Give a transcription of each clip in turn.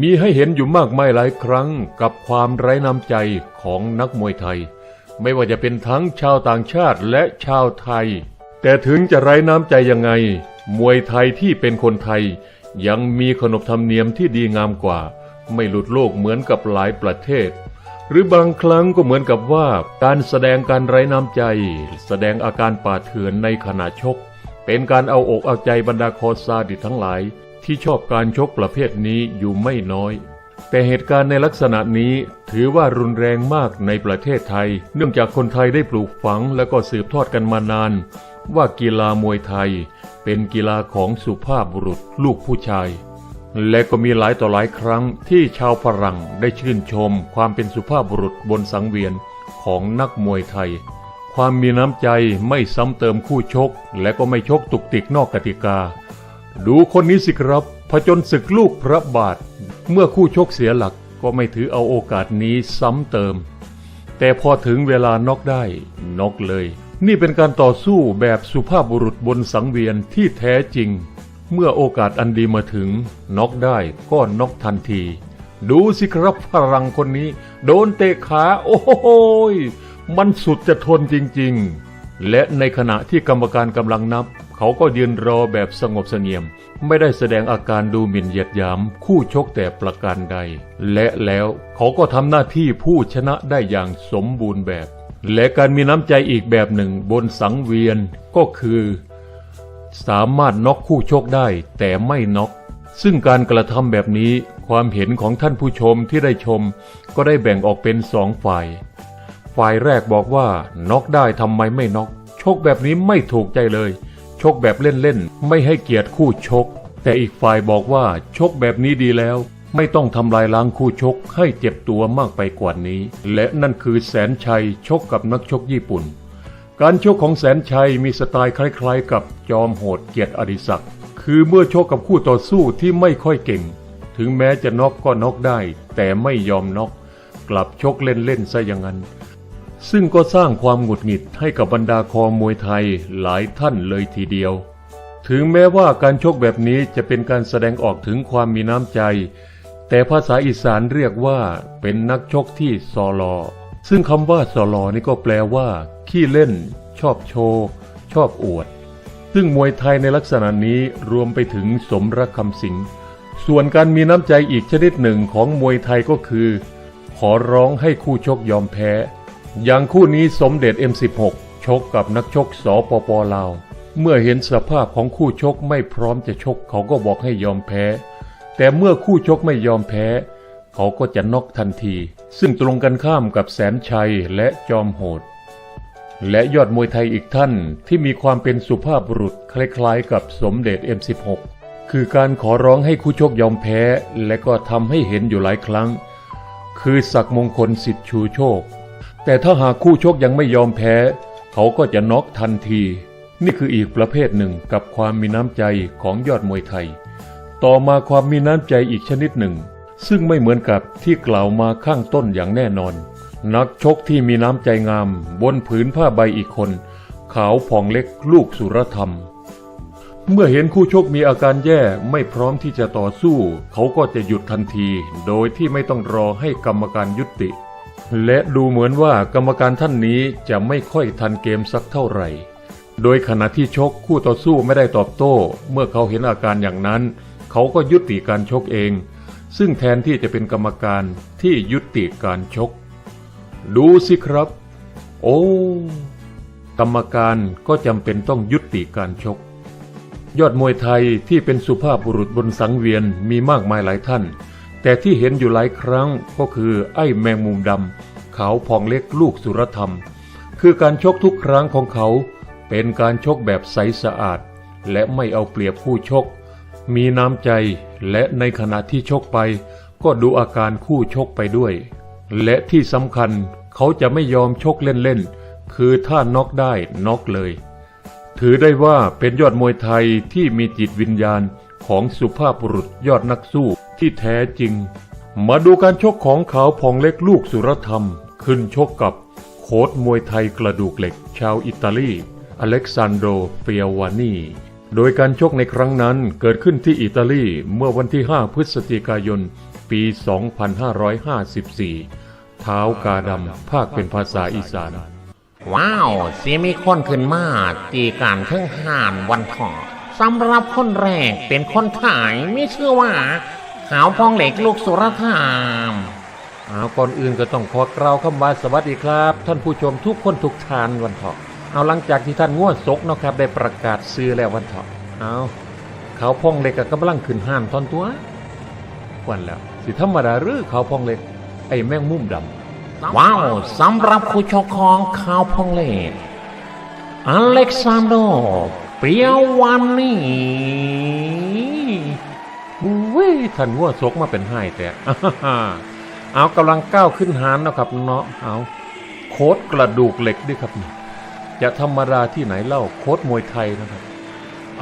มีให้เห็นอยู่มากมายหลายครั้งกับความไร้น้ำใจของนักมวยไทย ไม่ว่าจะเป็นทั้งชาวต่างชาติและชาวไทย แต่ถึงจะไร้น้ำใจยังไง มวยไทยที่เป็นคนไทย ยังมีขนบธรรมเนียมที่ดีงามกว่า ไม่หลุดโลกเหมือนกับหลายประเทศ หรือบางครั้งก็เหมือนกับว่า การแสดงการไร้น้ำใจ แสดงอาการป่าเถื่อนในขณะชก เป็นการเอาอกเอาใจบรรดาคอซาดิทั้งหลาย ที่ชอบการชกประเภทนี้อยู่ไม่น้อย แต่เหตุการณ์ในลักษณะนี้ถือว่ารุนแรงมากในประเทศไทย เนื่องจากคนไทยได้ปลูกฝังและก็สืบทอดกันมานาน ว่ากีฬามวยไทย เป็นกีฬาของสุภาพบุรุษลูกผู้ชาย และก็มีหลายต่อหลายครั้งที่ชาวฝรั่งได้ชื่นชม ความเป็นสุภาพบุรุษบนสังเวียนของนักมวยไทยความมีน้ำใจไม่ซ้ำเติมคู่ชก และก็ไม่ชกตุกติกนอกกติกา ดูคนนี้สิครับผจญศึกลูกพระบาท เมื่อคู่ชกเสียหลักก็ไม่ถือเอาโอกาสนี้ซ้ำเติม แต่พอถึงเวลาน็อกได้น็อกเลย นี่เป็นการต่อสู้แบบสุภาพบุรุษบนสังเวียนที่แท้จริง เมื่อโอกาสอันดีมาถึงน็อกได้ก็น็อกทันที ดูสิครับฝรั่งคนนี้ โดนเตะขาโอ้โหมันสุดจะทนจริง ๆ และในขณะที่กรรมการกำลังนับ เขาก็ยืนรอแบบสงบเสงี่ยม ไม่ได้แสดงอาการดูหมิ่นเหยียดหยามคู่ชกแต่ประการใด และแล้วเขาก็ทำหน้าที่ผู้ชนะได้อย่างสมบูรณ์แบบ และการมีน้ำใจอีกแบบหนึ่งบนสังเวียนก็คือ สามารถน็อกคู่ชกได้แต่ไม่น็อกซึ่งการกระทำแบบนี้ความเห็นของท่านผู้ชมที่ได้ชม ก็ได้แบ่งออกเป็นสองฝ่าย ฝ่ายแรกบอกว่าน็อกได้ทำไมไม่น็อกชกแบบนี้ไม่ถูกใจเลย ชกแบบเล่นๆ ไม่ให้เกียรติคู่ชก แต่อีกฝ่ายบอกว่าชกแบบนี้ดีแล้ว ไม่ต้องทำลายล้างคู่ชกให้เจ็บตัวมากไปกว่านี้ และนั่นคือแสนชัยชกกับนักชกญี่ปุ่น การชกของแสนชัยมีสไตล์คล้ายๆ กับจอมโหดเกียรติอดิศักดิ์คือเมื่อชกกับคู่ต่อสู้ที่ไม่ค่อยเก่ง ถึงแม้จะน็อกก็น็อกได้ แต่ไม่ยอมน็อกกลับชกเล่นๆซะอย่างนั้น ซึ่งก็สร้างความหงุดหงิดให้กับบรรดาคอมวยไทยหลายท่านเลยทีเดียว ถึงแม้ว่าการชกแบบนี้จะเป็นการแสดงออกถึงความมีน้ำใจ แต่ภาษาอีสานเรียกว่าเป็นนักชกที่ซอลอ ซึ่งคำว่าซอลอนี่ก็แปลว่า ขี้เล่น ชอบโชว์ชอบอวด ซึ่งมวยไทยในลักษณะนี้รวมไปถึงสมรักคำสิงส่วนการมีน้ำใจอีกชนิดหนึ่งของมวยไทยก็คือ ขอร้องให้คู่ชกยอมแพ้ อย่างคู่นี้สมเด็จ M16 ชกกับนักชกสปปลาว เมื่อเห็นสภาพของคู่ชกไม่พร้อมจะชกเขาก็บอกให้ยอมแพ้ แต่เมื่อคู่ชกไม่ยอมแพ้ เขาก็จะน็อกทันที ซึ่งตรงกันข้ามกับแสนชัยและจอมโหด และยอดมวยไทยอีกท่านที่มีความเป็นสุภาพบุรุษคล้ายๆ กับสมเด็จ M16 คือการขอร้องให้คู่ชกยอมแพ้ และก็ทำให้เห็นอยู่หลายครั้ง คือศักมงคลสิทธิชูโชค แต่ถ้าหากคู่ชกยังไม่ยอมแพ้ เขาก็จะน็อกทันที นี่คืออีกประเภทหนึ่งกับความมีน้ำใจของยอดมวยไทย ต่อมาความมีน้ำใจอีกชนิดหนึ่ง ซึ่งไม่เหมือนกับที่กล่าวมาข้างต้นอย่างแน่นอน นักชกที่มีน้ำใจงาม บนผืนผ้าใบอีกคน ขาวผ่องเล็กลูกสุรธรรม เมื่อเห็นคู่ชกมีอาการแย่ไม่พร้อมที่จะต่อสู้ เขาก็จะหยุดทันที โดยที่ไม่ต้องรอให้กรรมการยุติ และดูเหมือนว่ากรรมการท่านนี้จะไม่ค่อยทันเกมสักเท่าไหร่ โดยขณะที่ชกคู่ต่อสู้ไม่ได้ตอบโต้ เมื่อเขาเห็นอาการอย่างนั้น เขาก็ยุติการชกเอง ซึ่งแทนที่จะเป็นกรรมการที่ยุติการชก ดูสิครับ โอ้กรรมการก็จำเป็นต้องยุติการชก ยอดมวยไทยที่เป็นสุภาพบุรุษบนสังเวียนมีมากมายหลายท่าน แต่ที่เห็นอยู่หลายครั้งก็คือไอ้แมงมุมดำขาวพองเล็กลูกสุรธรรม คือการชกทุกครั้งของเขา เป็นการชกแบบใสสะอาด และไม่เอาเปรียบคู่ชก มีน้ำใจและในขณะที่ชกไป ก็ดูอาการคู่ชกไปด้วย และที่สำคัญเขาจะไม่ยอมชกเล่นๆคือถ้าน็อกได้น็อกเลย ถือได้ว่าเป็นยอดมวยไทยที่มีจิตวิญญาณของสุภาพบุรุษยอดนักสู้ ที่แท้จริง มาดูการชกของขาวผ่องเล็กลูกสุรธรรม ขึ้นชกกับโค้ชมวยไทยกระดูกเหล็ก ชาวอิตาลี อเล็กซานโดเปียวานีโดยการชกในครั้งนั้นเกิดขึ้นที่อิตาลีเมื่อวันที่ 5 พฤศจิกายน ปี 2554 เท้ากาดำภาคเป็นภาษาอีสาน ว้าวเสียมีคนขึ้นมาตีการเครื่องห่านวันทอสำหรับคนแรกเป็นคนถ่ายไมีชื่อว่า ขาวพองเหล็กลูกสุรธรรมเอาก่อนอื่นก็ต้องขอกล่าวคำว่าสวัสดีครับ ท่านผู้ชมทุกคนทุกทานวันเถาะเอาหลังจากที่ท่านง่วนศกเนาะครับ ได้ประกาศซื้อแล้ววันเถาะเอาเขาวพองเหล็กก็กำลังขึ้นห้านตอนตัววันแล้ว สิธรรมดาหรือเขาวพองเหล็ก ไอ้แมงมุมดำว้าวสำหรับผู้ชกของขาวพองเหล็กอเล็กซานโดเปียววันนี่ อุ้ยท่านง่วนศกมาเป็นไห้แต่เอากำลังก้าวขึ้นหานนะครับเนาะเอาโค้ดกระดูกเหล็กด้วยครับนี่จะธรรมดาที่ไหนเล่าโค้ดมวยไทยนะครับ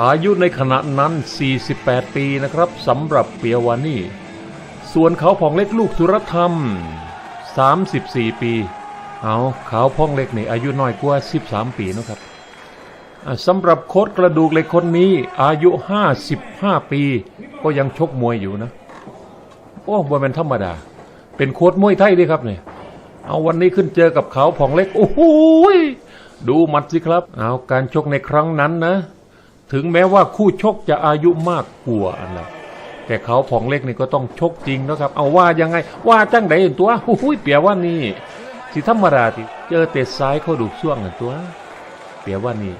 อายุในขณะนั้น 48 ปีนะครับสำหรับเปียวานี่ ส่วนเขาพองเล็กลูกสุรธรรม 34 ปี เอาเขาพองเล็กนี่อายุน้อยกว่า 13 ปีนะครับ สำหรับโค้ดกระดูกเหล็กคนนี้อายุ 55 ปี ก็ยังชกมวยอยู่นะ โอ้บ่เป็นธรรมดา เป็นโค้ดมวยไทยด้วยครับเนี่ย เอาวันนี้ขึ้นเจอกับเขาผ่องเล็ก โอ้โหยดูมัดสิครับ เอาการชกในครั้งนั้นนะ ถึงแม้ว่าคู่ชกจะอายุมากกว่าอันละแต่เขาผ่องเล็กนี่ก็ต้องชกจริงนะครับ เอาว่ายังไง ว่าจังไดเห็นตัวโอ้โหยเปียว่านี่สิธรรมดาที่เจอเตะซ้ายเขาดูช่วงกันตัว เปียว่านี่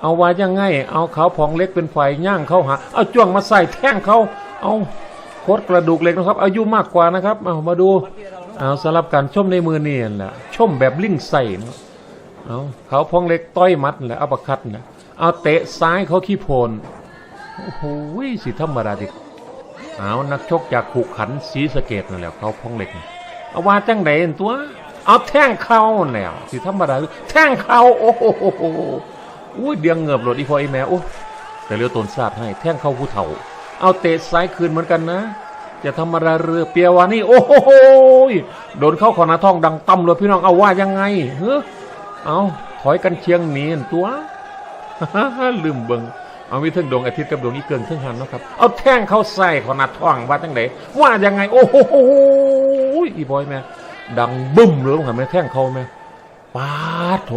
เอาว่ายังไง เอาเขาผองเล็กเป็นไฟย่างเข้าหา เอาจ้วงมาใส่แท่งเขา เอาโคตรกระดูกเล็กนะครับ อายุมากกว่านะครับ เอามาดู เอาสลับการชมในมือนี่นั่นแหละชมแบบลิงใส่นะเอาเขาพองเล็กต้อยมัดนั่นแหละอัปคัดนะเอาเตะซ้ายเขาขี้โพนโอ้โหสิธรรมดาดิเอานักชกจากขุขันศรีสะเกดนั่นแหละเขาพองเล็กเอาว่าจังไหนตัว เอาแท่งเข่าแล้วสิธรรมดาแท่งเข่าโอ้โห อุ้ยเดียงเงือบหลดอีพอไอแม่โอ้แต่เรือตนซาดให้แท่งเข้าผู้เฒ่า เอาเตะซ้ายคืนเหมือนกันนะจะธรรมดาเรือเปียวานี่โอ้โหโดนเข้าขอนาท้องดังต่ำเลยพี่น้องเอาว่ายังไงเฮ้อเอาถอยกันเชียงหนีนตัวลืมเบิงเอามีเทิงดวงอาทิตย์กับดวงอีเกิงเทิงหันนะครับเอาแท่งเข้าใส่ขอนาท้องว่าจังไหนว่ายังไง โอ้โหอีบอยแม่ดังบึ้มเลยผมหันแม่แท่งเขาแม่ปาดโถ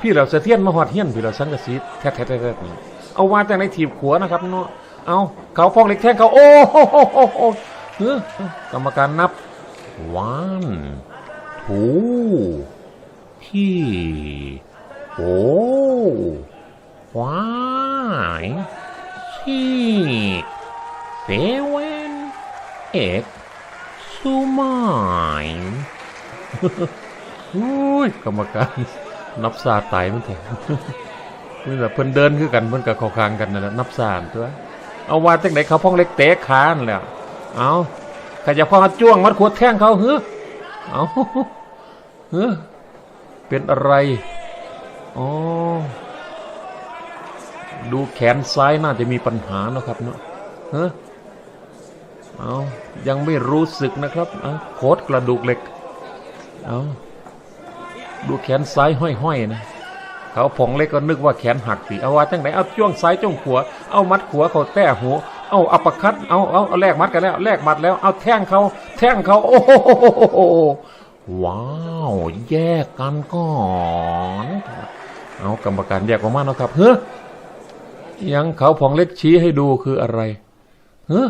พี่เราเสถียรมาหอดเฮียนพี่เราสังกะสีแท้แท้แท้แท้เอาว่าจังไหนถีบขัวนะครับเนาะเอาเขาฟองเหล็กแท่งเขาโอ้โหเฮ้อกรรมการนับ one two ที่โอ้ว้ายชีเซเว่นเอ็กซูมายอุ้ยกรรมการ นับซาตายมันแถมนี่แหละเพิ่นเดินคือกันเพิ่นกับเขาคางกันนั่นแหละนับสามตัวเอาว่าจังไหนเขาพ้องเล็กเตะขานั่นแล้วเอาขยับพ้องจ้วงมัดขวดแท่งเขาเฮ้อเอาเฮ้อเป็นอะไรอ๋อดูแขนซ้ายน่าจะมีปัญหาเนาะครับเนาะเฮ้อเอายังไม่รู้สึกนะครับโคตรกระดูกเหล็กเอา ดูแขนซ้ายห้อยๆนะเขาผงเล็กก็นึกว่าแขนหักสิเอาว่าจังไหนเอาจ้วงซ้ายจ้วงขวาเอามัดขวาเขาแต้หูเอาอัปปอร์คัดเอาเอาเอาแลกมัดกันแล้วแลกมัดแล้วเอาแท่งเขาแท่งเขาโอ้โหว้าวแยกกันก่อนเอากรรมการแยกออกมาเนาะครับเฮ้ยยังเขาผงเล็กชี้ให้ดูคืออะไรเฮ้ย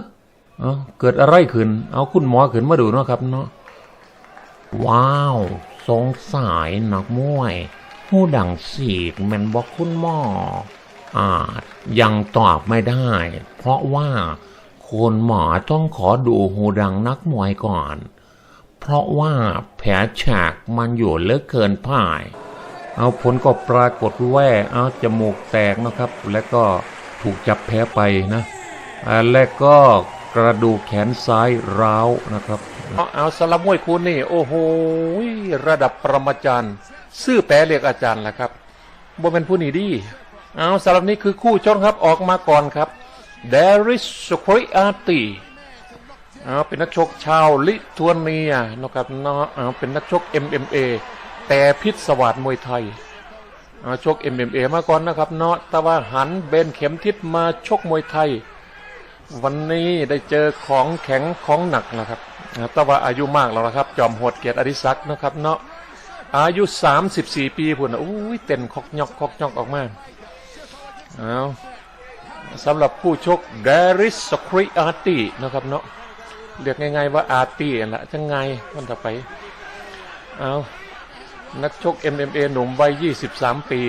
เอเกิดอะไรขึ้น เอาคุณหมอขึ้นมาดูเนาะครับเนาะว้าว สงสัยนักมวย ผู้ดังสีกแมนบอกคุณหมอ อาจยังตอบไม่ได้ เพราะว่าคุณหมอต้องขอดูหูดังนักมวยก่อน เพราะว่าแผลฉากมันอยู่เลือกเกินพ่าย เอาผลก็ปรากฏแว่เอาจมูกแตกนะครับ แล้วก็ถูกจับแพ้ไปนะอ่าและก็กระดูกแขนซ้ายร้าวนะครับ เอาสลับมวยคุณนี่ โอ้โหระดับปรมาจารย์ซื่อแปรเรียกอาจารย์แหละครับบ่เป็นผู้นี้ดีเอาสำหรับนี้คือคู่ชนครับออกมาก่อนครับเดริสสคริอาตีเอาเป็นนักชกชาวลิทัวเนียนะครับเนาะเอาเป็นนักชก MMA แต่พิษสวัสดมวยไทยเอาชก MMA มาก่อนนะครับเนาะแต่ว่าหันเบนเข็มทิศมาชกมวยไทย วันนี้ได้เจอของแข็งของหนักนะครับ นะครับแต่ว่าอายุมากแล้วนะครับ จอมโหดเกียรติอดิศักดิ์นะครับ เนาะอายุ 34 ปีพุ่นอุ้ยเต้นคอกยอกคอกยอกออกมาเอาสำหรับผู้ชกเดริสสคริอาร์ตีนะครับเนาะเรียกง่ายๆว่าอาร์ตีนั่นแหละจังไงวันต่อไปเอานักชก MMA หนุ่มวัย 23 ปี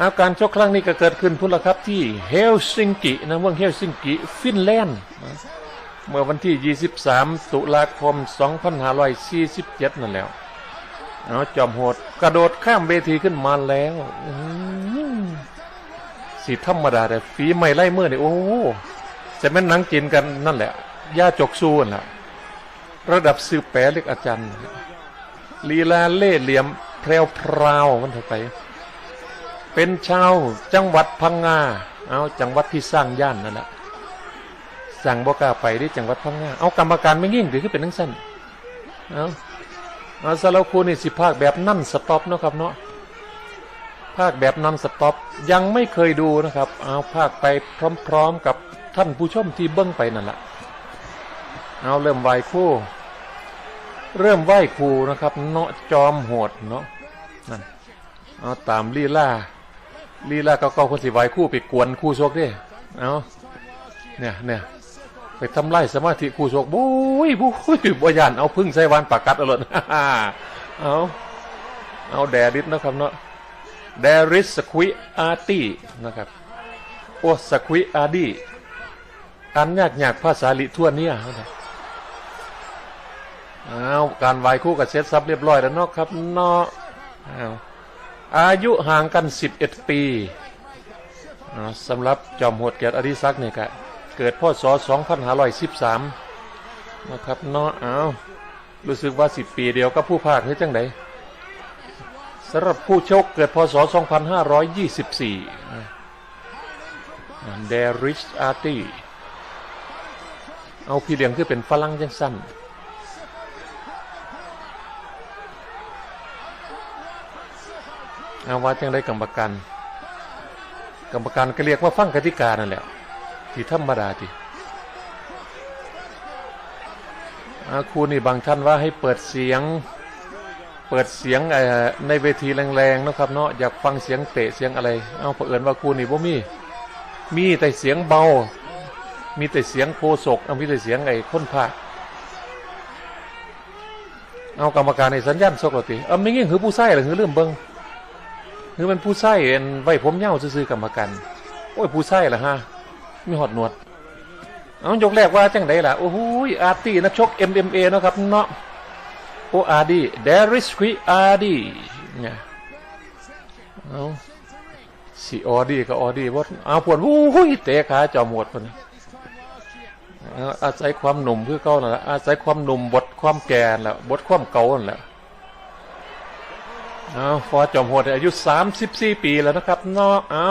อาการชกครั้งนี้ก็เกิดขึ้นพุ่นละครับที่เฮลซิงกินะเมืองเฮลซิงกิ ฟินแลนด์ เมื่อวันที่ 23 ตุลาคม 2547 นั่นแล้วเอาจอมโหดกระโดดข้ามเวทีขึ้นมาแล้วสีธรรมดาแต่ฝีไม่ไล่เมื่อนี่โอ้โหจะแม่นนังจีนกันนั่นแหละย่าจกสู้นั่นแหละระดับสืบแปรเล็กอาจารย์ลีลาเล่เหลี่ยมแพรวพราวมันเถอะไป เป็นชาวจังหวัดพังงาเอาจังหวัดที่สร้างย่านนั่นแหละ สั่งบอกล้าไปที่จังหวัดพังงาเอากรรมการไม่ยิ่งหรือคือเป็นนังสั้นเอาเอาสำหรับครูนี่สิภาคแบบนั่นสต็อปเนาะครับเนาะภาคแบบนั่นสต็อปยังไม่เคยดูนะครับ เอาภาคไปพร้อมๆกับท่านผู้ชมที่เบิ้งไปนั่นแหละเอาเริ่มไหวคู่ เริ่มไหวครูนะครับ เนาะจอมโหดเนาะนั่นเอาตามลีลาลีลาเก่าๆคนสิไหวคู่ไปกวนคู่โชคดิเอาเนี่ยเนี่ย ไปทำไล่สมาธิคู่โชคบุ้ยบุ้ยบ่ยานเอาพึ่งใส่วานปากกัดอาเลยเอาเอาแดริสนะครับเนาะแดริสสควิอาร์ตี้นะครับโอ้สควิอาร์ดี้อันยากยากภาษาลิทั่วเนี่ยเอาการไหวคู่กับเซตซับเรียบร้อยแล้วเนาะครับเนาะเอาอายุห่างกัน 11 ปีสำหรับจอมโหดเกียรติอริศักดิ์เนี่ยก็ เกิดพศ2513นะครับเนาะเอารู้สึกว่า10ปีเดียวกับผู้ภาคเฮ้ยจังไดสำหรับผู้ชกเกิดพศ 2524เดริชอาร์ตี้เอาพี่เลี้ยงคือเป็นฝรั่งจังสั้นเอาว่าจังได้กรรมการกรรมการก็เรียกว่าฟังกติกานั่นแหละ ที่ธรรมดาทีอาครูนี่บางท่านว่าให้เปิดเสียง เปิดเสียงเอ่อในเวทีแรงๆนะครับเนาะอยากฟังเสียงเตะเสียงอะไร เอาเผอิญว่าครูนี่บ่มี มีแต่เสียงเบา มีแต่เสียงโคศกเอามีแต่เสียงไอ้ค้นพาเอากรรมการในสัญญาณสกติเอาไม่งี้คือผู้ใส่หรือคือเรื่องเบิงคือมันผู้ไส้เอ็นไว้ผมเหย้าซื้อๆกรรมกันโอ้ยผู้ไส้ละฮะ มีหอดหนวด เอายกแรกว่าจังไดล่ะ โอ้โหอาร์ตี้นักชก MMA เนาะครับเนาะโออาร์ดีเดริสควิอาร์ดีเนี่ยเอาสีออดีก็ออดีวดเอาปวดวู้ยเตะขาจอมหมดคนอาศัยความหนุ่มเพื่อเก่านั่นแหละอาศัยความหนุ่มบทความแก่นั่นแหละบทความเก่านั่นแหละเอาฟอจอมโหดอายุ34ปีแล้วนะครับเนาะเอา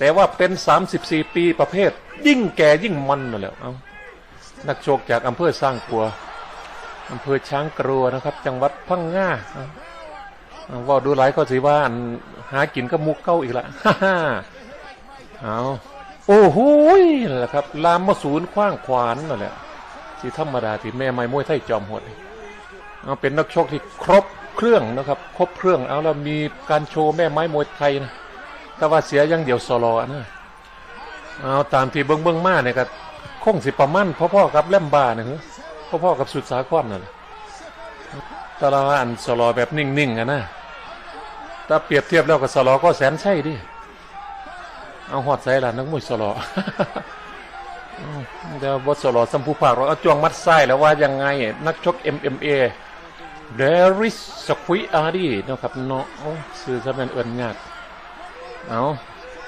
แต่ว่าเป็น34ปีประเภท ยิ่งแก่ยิ่งมันนั่นแหละเอานักโชคจากอำเภอสร้างกัวอำเภอช้างกรัวนะครับ จังหวัดพังงาเอาว่าดูหลายก็สิว่าหากินก็มุกเก้าอีกละฮ่าเอาโอ้โหนั่นแหละครับ ลามมาศูนย์คว้างขวานนั่นแหละที่ธรรมดาที่แม่ไม้มวยไทยจอมโหดเอาเป็นนักโชกที่ครบเครื่องนะครับ ครบเครื่องเอาแล้วมีการโชว์แม่ไม้มวยไทยนะ แต่ว่าเสียยังเดียวสโลอนะเอาตามที่เบิ้งเบิ้งมาเนี่ยก็คงสิประมันพ่อๆกับแลมบาเนี่ยเหรอพ่อๆกับสุดสาครนั่นแหละแต่ละอันสโลอแบบนิ่งๆอะนะถ้าเปรียบเทียบแล้วกับสโลอก็แสนใช่ดิเอาหอดใส่ละนักมวยสโลอเดี๋ยวบทสโลอสัมผู้ภาคเราเอาจวงมัดไส้แล้วว่ายังไงนักชก MMA เดริสสควิอาร์ดีนะครับเนาะซื้อซะเป็นเอิญงาก เอา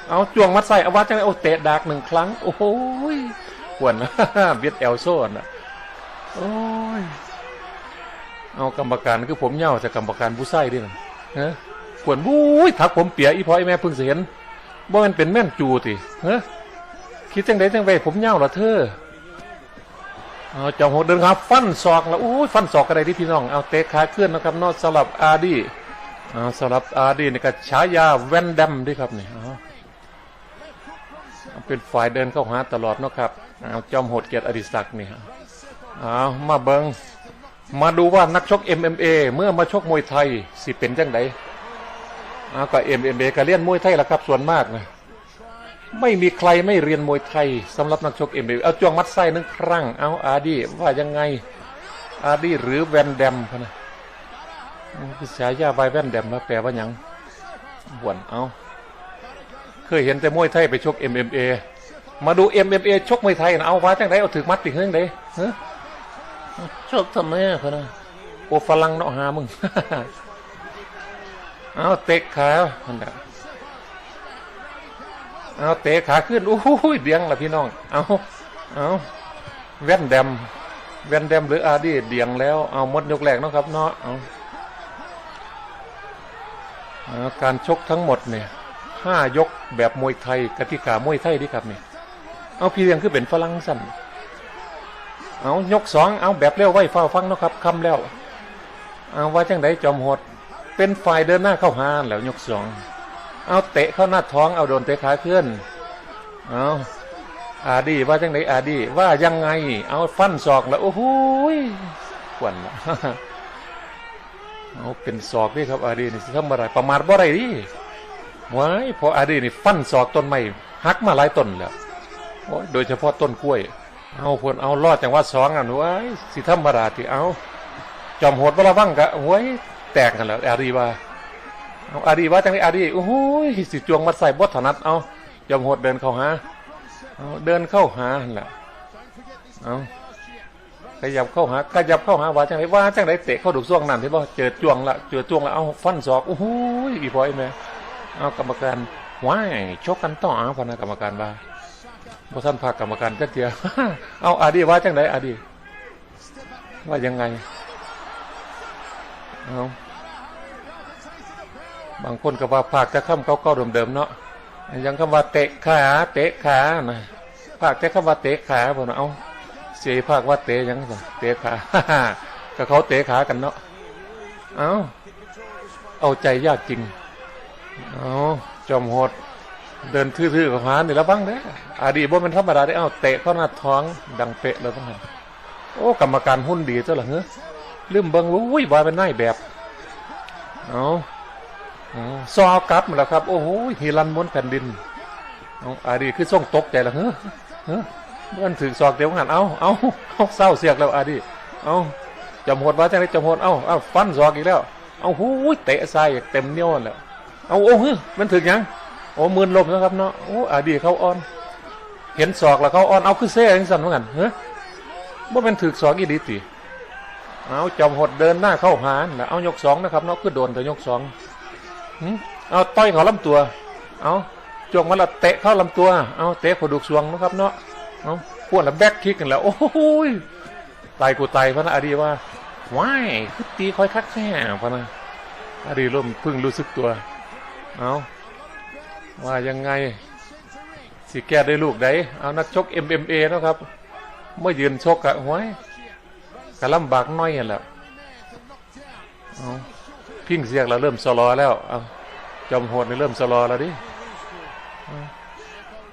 เอาจวงมัดไส้เอาว่าจังไงโอ้เตะดากหนึ่งครั้ง โอ้โหยหวนนะเบียดแอลโซ่นะโอ้ยเอากรรมการคือผมเหย้าจากกรรมการผู้ไส้ดินะฮะขวนบุ้ยถักผมเปียอีพอไอแม่พิ่งเห็นว่ามันเป็นแม่นจูติฮะคิดจังไดจังไงผมเหย้าเหรอเธอเอาจอมหดเดินครับ ฟันศอกแล้วอู้ยฟันศอกอะไรที่พี่น้องเอาเตะขาเคลื่อนนะครับนอกสลับอาร์ดี้ เอาสลับอาร์ดี้นี่ก็ฉายาแวนดัมด้วยครับนี่เอาเอาไปเป็นฝ่ายเดินเข้าหาตลอดเนาะครับเอาจอมโหดเกียรติอดิศักดิ์นี่ฮะเอามาเบิงมาดูว่านักชก MMA เมื่อมาชกมวยไทยสิเป็นจังไดเอาก็ MMA ก็เรียนมวยไทยละครับส่วนมากนะไม่มีใครไม่เรียนมวยไทยสำหรับนักชก MMA เอาจ้วงมัดไส้หนึงครั้งเอาอาดีว่ายังไงอาดีหรือแวนแดมพะนะ ภาษายาใบแว่นแดมมาแปลว่ายังบวนเอาเคยเห็นแต่มวยไทยไปชก MMA มาดู MMA ชกมวยไทยนะเอาว่าจังไดเอาถึงมัดติงเฮงไดฮะชกทำไมอะพนะโอฝรั่งเนาะหามึงเอาเตะขาอันเดะเอาเตะขาขึ้นโอ้ยเดียงละพี่น้อง เอาเอาแว่นแดมแว่นแดมหรืออาดีเดียงแล้วเอาหมดยกแรกนะครับเนาะเอา การชกทั้งหมดเนี่ยห้ายกแบบมวยไทยกติกามวยไทยดีครับเนี่ยเอาพี่เลี้ยงคือเป็นฝรั่งสั่นเอายกสองเอาแบบเร็วไว้เฝ้าฟังนะครับคำแล้ว เอาว่าจังไดจอมโหด เป็นฝ่ายเดินหน้าเข้าหาแล้วยกสองเอาเตะเข้าหน้าท้องเอาโดนเตะขาขึ้นเอาอาดีว่าจังไดอาดีว่ายังไง เอาฟันศอกแล้วโอ้โหยขวัญละ เอาเป็นศอกนี่ครับอาดีนี่สิทำอะไรประมาทบ่ไรดิว้ายพออาดีนี่ฟันศอกต้นไม้หักมาหลายต้นแล้วโอ้ยโดยเฉพาะต้นกล้วย เอาพนเอารอดจังวัดสองอันว้ายสิธรรมราที่เอาจอมโหดบละวังกะโอ้ยแตกกันแล้วอาดีว่าเอาอาดีว่าจังไดอาดีโอ้โหยสิจวงมาใส่บดถนัดเอาจอมโหดเดินเข้าหาเอาเดินเข้าหาหั่นล่ะเอา ขยับเข้าหาขยับเข้าหาว่าจังไดว่าจังไดเตะเข้าดุกซ่วงนั่นที่บ่เจอจวงละเจอจวงละเอาฟันศอกโอ้โหยอีพอยแม่เอากรรมการว้ายชกกันต่อเอาพนักกรรมการว่าบ่ท่านพากรรมการจักเดียวเอาอาดีว่าจังไดอาดีว่ายังไงเอาบางคนก็ว่าภาคจะค้ำเก่าๆเดิมๆเนาะยังคำว่าเตะขาเตะขานะภาคแต่คำว่าเตะขาบ่เนะเอา เสียภาคว่าเตะยังเตะขาก็เขาเตะขากันเนาะเอาเอาใจยากจริงเอาจอมโหดเดินทื่อๆกับหานี่แล้วบ้างเด้ออาดีบ่เป็นธรรมดาได้เอาเตะเข้าหน้าท้องดังเปะเลยบ้างโอ้กรรมการหุ้นดีเจ้าล่ะเฮ้อลืมเบิ่งว่าอุ้ยว่าเป็นนายแบบเอาอซอกับมาแล้วครับ โอ้โหฮีรันม้วนแผ่นดินอาอาดีคือส่งตกใจละเฮ้อเฮ้อ มันถึงซอกเดียวหันเอาเอาเอาเศร้าเสียกแล้วอาดีเอาจมหดว่าจังไดจมหดเอาเอาฟันซอกอีกแล้ว เอาหูยเตะใส่เต็มเนี่ยแล้วเอาโอ้เฮ้ยมันถึงยังโอ้มืนลมนะครับเนาะโอ้อาดีเขาอ่อน เห็นศอกแล้วเขาอ่อนเอาคือเซ่ยังสั่นเหมือนกันเฮ้ยว่าเป็นถึกศอกอีดีติเอาจอมหดเดินหน้าเข้าหานะเอายกสองนะครับเนาะคือโดนแต่ยกสองเอาต่อยเขาลำตัว เอาจวงมาละเตะเข้าลำตัว เอาเตะขดุกสวงนะครับเนาะ เอาพวกละแบ็คคิกกันแล้ว โอ้ยตายกูตายพระนะอาดีว่าว้ายคือตีคอยคักแค่พระนะอาดีร่มพิ่งรู้สึกตัว เอาว่ายังไงสิแก้ได้ลูกไดเอานักชก MMA เนะครับเมื่อยืนชกอะห้วยกะลำบากน้อยนั่นแหละเอาพิงเสียกเราเริ่มสลอแล้วเอาจอมโหดนี่เริ่มสลอแล้วดิเอา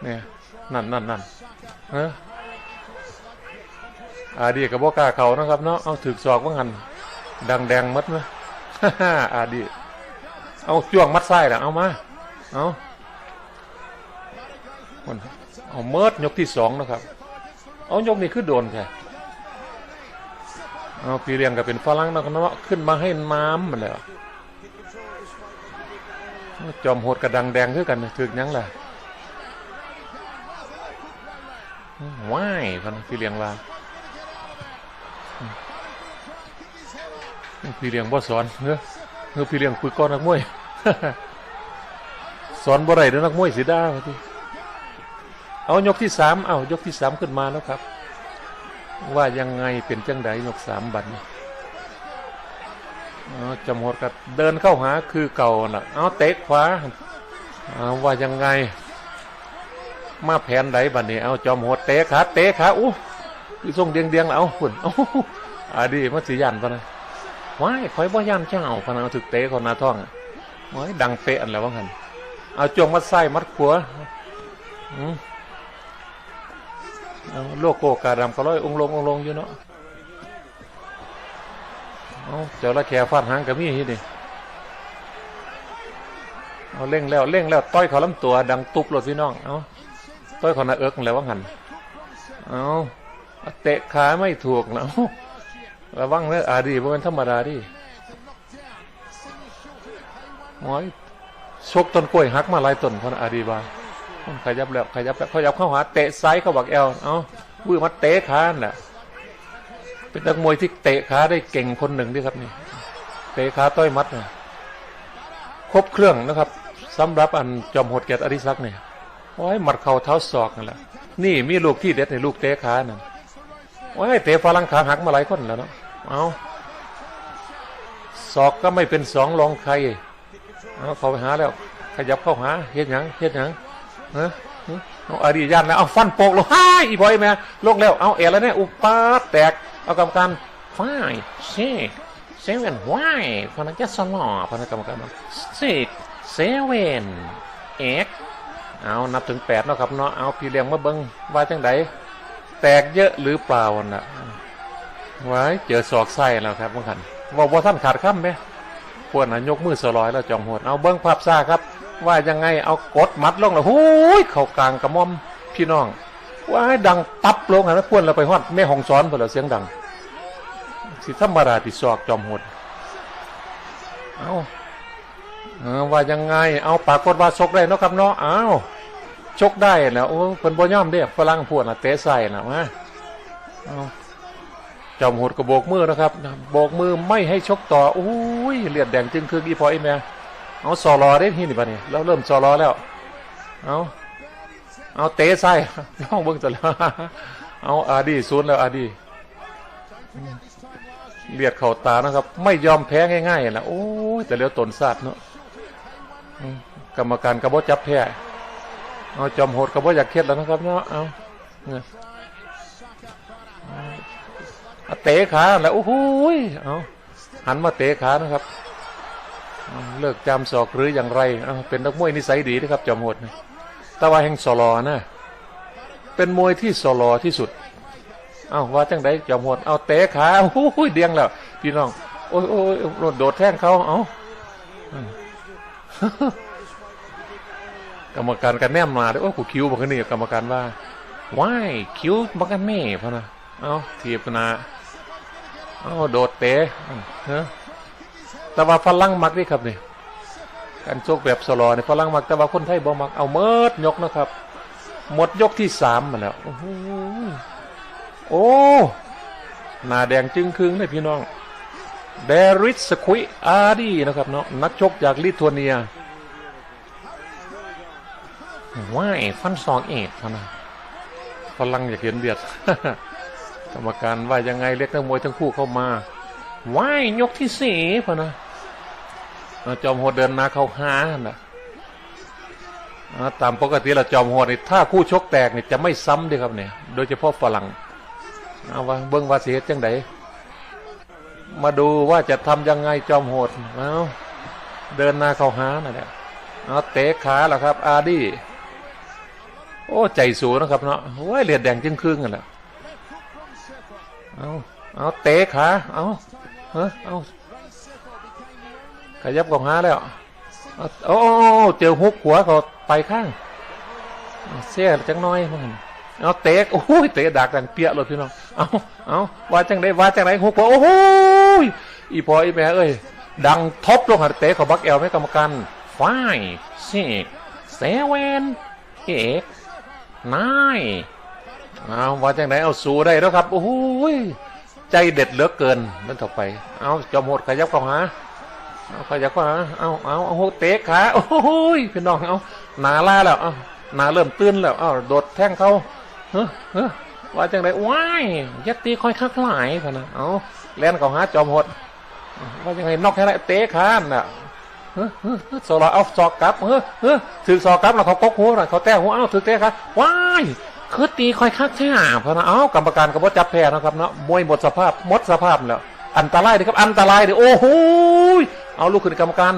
เนี่ยนั่นนั่นนั่น ออาดีกับบอกล้าเขานะครับเนาะเอาถือศอกว่างันดังแดงมัดไหมอาดีเอาจ้วงมัดไส้ละเอามาเอาเอาเมิดยกที่สองนะครับ เอายกนี้ขึ้นโดนใช่เอาพี่เลี้ยงก็เป็นฝรั่งนะครับเนาะขึ้นมาให้น้ำมันแล้วจอมโหดกระดังแดงคือกันถึกยังล่ะ ว้ายพันพี่เลี้ยงว่าพี่เลี้ยงบ่สอนเฮ้อเฮ้อพี่เลี้ยงฝึกก้อนนักมวยสอนบ่ไรเด้อนักมวยสิด้าพี่เอายกที่สามเอายกที่สามขึ้นมาแล้วครับ ว่ายังไงเป็นจังไดยกสามบัตรเอาจำหดกับเดินเข้าหาคือเก่าน่ะ เอาเตะขวาเอาว่ายังไง มาแผนใดบัดนี้เอาจอมโหดเตะขาเตะขาอู้คือส่งเดียงเดียงๆแล้วเอาฝุ่นเอาอาดีมาสิยันปะนะว้ายคอยบ่ยันเจ้าพนังถึกเตะคนหน้าท้องว้ายดังเปะอันแล้วว่างันเอาจงมัดไส้มัดขัวเอาโลโก้กาดำก็ร้อยองลงองลงอยู่เนาะเอาเจ้าละแขฟาดหางกับมีที่นี่เอาเร่งแล้วเร่งแล้วต้อยเขาลำตัว ดังตุบเลยพี่น้องเอา ต้อยขาหน้าเอิร์กแล้วว่าหันเอาเตะขาไม่ถูกแล้วระวังเนื้ออาดีเพราะเป็นธรรมดาดิหมอยชกต้นกล้วยหักมาลายต้นพราะอาดีบาขยับแล้วขยับแล้วขยับเข้าหาเตะซ้ายเข้าบักแอลเอาวื้อมาเตะขาน่ะ เป็นนักมวยที่เตะขาได้เก่งคนหนึ่งด้วยครับนี่ เตะขาต้อยมัดนะครบเครื่องนะครับสำหรับอันจอมโหดเกียรติอริศักดิ์เนี่ย โอ้ยหมัดเข่าเท้าศอกนั่นแหละนี่มีลูกที่เด็ดในลูกเตะขานั่นโอ้ยเตะฝรั่งขาหักมาหลายคนแล้วเนาะเอาศอกก็ไม่เป็นสองรองใครเอาเข้าไปหาแล้ว ขยับเข้าหาเฮ็ดหยังเฮ็ดหยังฮะฮะเอาอาดียันแล้วเอาฟันโปกลงฮ่าอีบอยแม่ลงแล้วเอาเอแล้วเนี่ยอุปาแตกเอากรรมการฝ่ายเซเซเว่นวายพนักงานสลอพนักกรรมการเซเซเว่นเอ็ก เอานับถึงแปดเนาะครับเนาะเอาพี่เลี้ยงมาเบิ้งว่าจังไดแตกเยอะหรือเปล่าน่ะไว้เจอศอกไส้แล้วครับมื่อคันว่าว่าท่านขาดข้ามไหมพวกน่ะยกมือสลอยแล้วจองหดเอาเบิ้งภาพซ่าครับ ว่ายังไงเอากดมัดลงแล้วหูยเข่ากลางกระม่อมพี่น้องว่าดังตับลงนะพวนเราไปฮอดแม่ห้องซ้อนพอเราเสียงดังสิธรรมดาติซอกจอมหดเอา ว่ายังไง เอาปากกดว่าชกได้เนาะครับเนาะเอาวชกได้แล้วโอ้เพิ่นบ่ยอมเด้ฝรั่งพวกน่ะเตะใส่น่ะมาจอมหดก็โบกมือนะครับโบกมือไม่ให้ชกต่อโอ้ยเลือดแดงจึงคืออีพอไอแม่เอาสอรอได้ที่นี่ปะเนี่ยเราเริ่มสอรอแล้ว เอาเอาเตะไส้ย่องเบิ้งจะแล้วเอาอาดีศูนย์แล้วอาดีเลียดเข่าตานะครับ ไม่ยอมแพ้ง่ายๆนะโอ้แต่เลี้ยวตนซาดเนาะ กรรมการกระโบจับแพ้เอาจอมโหดกระโบอยากเครียดแล้วนะครับเนาะเอาเนี่ยเอาเตะขาแล้วโอ้โหเอาหันมาเตะขานะครับเลิกจำศอกหรืออย่างไรเป็นนักมวยนิสัยดีนะครับจอมโหดนะต่ว่าแห่งสลอนะเป็นมวยที่สลอที่สุดเอาว่าจังไดจอมโหดเอาเตะขาโอ้ยเดียงแล้วพี่น้องโอ้ยโอ้ยโดดแท่งเขาเอ้า กรรมการกันแนมมาด้วยโอ้กูคิวบอกกันนี่กรรมการว่าว้ายคิวบักกันแม่พะนะเอาเทียบนะเอาโดดเตะแต่ว่าฝรั่งมักนี่ครับนี่การโชคแบบสลอเนี่ยฝรั่งมักแต่ว่าคนไทยบ่มักเอาเมิดยกนะครับ หมดยกที่สามมาแล้วโอ้โหโอ้นาแดงจึงครึงเลยพี่น้อง เดริสควิอาร์ดีนะครับเนาะนักชกจากลิทัวเนียว่ายฟันศอกเอกนะฝรั่งอยากเห็นเบียดกรรมการว่ายังไงเรียกนักมวยทั้งคู่เข้ามาว่ายยกที่สี่พนะจอมโหดเดินหนาเข้าหานะตามปกติเราจอมโหดนี่ถ้าคู่ชกแตกนี่จะไม่ซ้ำด้ครับเนี่ย โดยเฉพาะฝรั่งเอาว่าเบิ้งว่าเสียจังได มาดูว่าจะทำยังไงจอมโหดเอาเดินนาเขาหาน่ะเนี่ยเอาเตะขาแหละครับ อาดี้โอ้ใจสูงนะครับเนาะโอ้ยเลือดแดงจึงครึ่งกันแหละเอาเอาเตะขาเอาเฮ้เอาขยับกับหาแล้วเอาโอ้โอ้โอ้เจอฮุกหัวเขาไปข้างเอาเสียจังน้อยมัน เอาเตะโอ้ยเตะดักดังเปียเลยพี่น้องเอาเอาว่าจังได้ว่าจังไรฮุกหัวโอ้โหยอีพออีแม่เอ้ยดังทบลงหันเตะเขาบักแอลไม่กรรมการฝ่ายเสกเซเวนเอกนายเอาว่าจังไหนเอาสู้ได้แล้วครับ โอ้โหยใจเด็ดเหลือเกินนั่นต่อไป เอาจอมโหดขยับกับหาเอาขยับเข้าหาเอาเอาเอาหกเตะขาโอ้โหยพี่น้องเอาหนาล่าแล้วเอาหนาเริ่มตื้นแล้วเอาโดดแท่งเขา เฮ้อเฮ้อว่าจังไดว้ายยัดตีคอยคักหลายพะนะเอาแล่นเขาหาจอมโหดว่าจังไงนอกแค่ไหนเตะขาน่ะเฮ้อเฮ้อเฮ้อสลอเอาศอกกลับเฮ้อเฮ้อถือศอกกลับแล้วเขากกหัวน่ะเขาแต้หัวเอาถือเตะขาว้ายคือตีคอยคักแท้พะนะเอากรรมการกบ่จับแพ้นะครับเนาะมวยหมดสภาพหมดสภาพแล้วอันตรายเด้อครับอันตรายเด้อโอ้โหเอาลูกขึ้นกรรมการ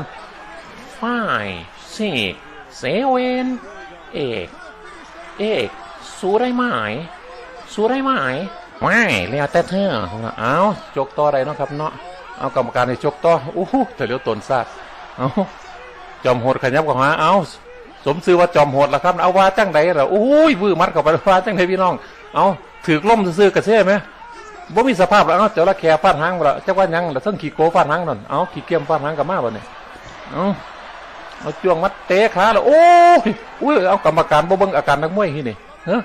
ฝ่ายเสกเซเวนเอกเอก สู้ได้ไหมสู้ได้ไหมไม่แล้วแต่เธอเอาจกต่ออะไรเนาะครับเนาะเอากรรมการในจกต่อโอ้โหแต่เลี้ยวตนซาดเอาจอมโหดขยับกับมาเอาสมซื้อว่าจอมโหดละครับ เอาว่าจังใดเหรอโอ้ย วื้อมัดเข้าไปว่าจังใดพี่น้อง เอาถือล่มซื้อกระเซ่ไหมบ่มีสภาพแล้วเอาเจ้าละแคฟาดหางละเจ้าว่ายังละเทั้งขี่โกฟาดหางนั่นเอาขี่เกียมฟาดหางกับมาบ่เนี่ยเอาเอาจ้วงมัดเตะขาแล้วโอ้ยอุ้ยเอากรรมการบ่เบิ่งอาการนักมวยที่นี่ เฮ้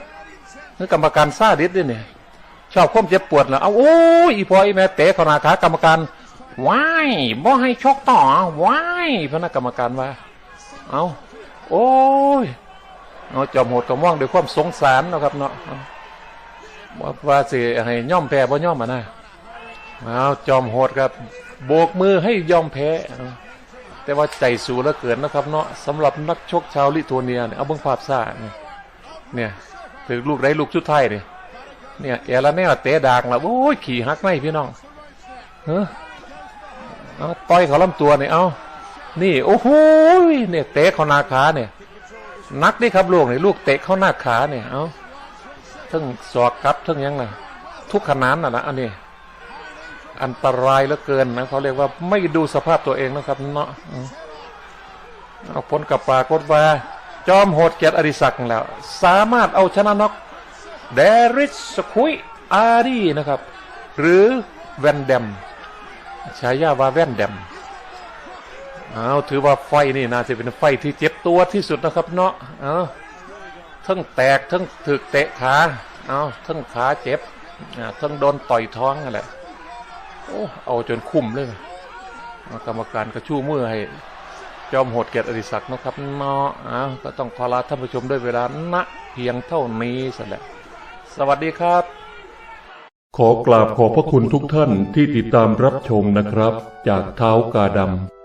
คือกรรมการซาดิสด้วยเนี่ยชอบความเจ็บปวดเหรอเอาโอ้ยอีพออีแม่เตะขนาขากรรมการว้ายบ่ให้ชกต่อว้ายพนักกรรมการว่า เอาโอ้ยเอาจอมโหดกับม่วงด้วยความสงสารนะครับเนาะว่าว่าสิให้ย่อมแพ้บ่ย่อมอะนะเอาจอมโหดครับ โบกมือให้ยอมแพ้แต่ว่าใจสูงเหลือเกินนะครับเนาะสำหรับนักชกชาวลิทัวเนียเนี่ยเอาเบิ่งภาพซ่าเนี่ย เนี่ยถือลูกได้ลูกชุดไทยเนี่ยเนี่ยเอลาแนวเตะดากแล้วโอ้ยขี่หักไม่พี่น้องเฮ้อเอาต่อยเขาลำตัวเนี่ยเอานี่โอ้โหเนี่ยเตะเขาหน้าขาเนี่ย นักนี่ครับลูกเนี่ยลูกเตะเขาหน้าขาเนี่ยเอาทั้งศอกครับทั้งยังนะทุกขนานน่ะนะอันนี้อันตรายเหลือเกินนะเขาเรียกว่าไม่ดูสภาพตัวเองนะครับ เนาะเอาผลกับปรากฏว่า จอมโหดเกียรติอริศักดิ์แล้ว สามารถเอาชนะน็อกเดริสสคุยอารีนะครับ หรือแวนเดมฉายาว่าแวนเดมเอาถือว่าไฟนี่น่าจะเป็นไฟที่เจ็บตัวที่สุดนะครับเนาะเอาทั้งแตกทั้งถึกเตะขาเอาทั้งขาเจ็บอ่าทั้งโดนต่อยท้องนั่นแหละโอ้เอาจนคุ้มเลยกรรมการกระชู้มือให้ จอมโหดเกียรติอริศักดิ์นะครับเนาะอ้าก็ต้องขอลาท่านผู้ชมด้วยเวลาณเพียงเท่านี้สแหละสวัสดีครับ ขอกราบขอบพระคุณทุกท่านที่ติดตามรับชมนะครับ จากเท้ากาดำ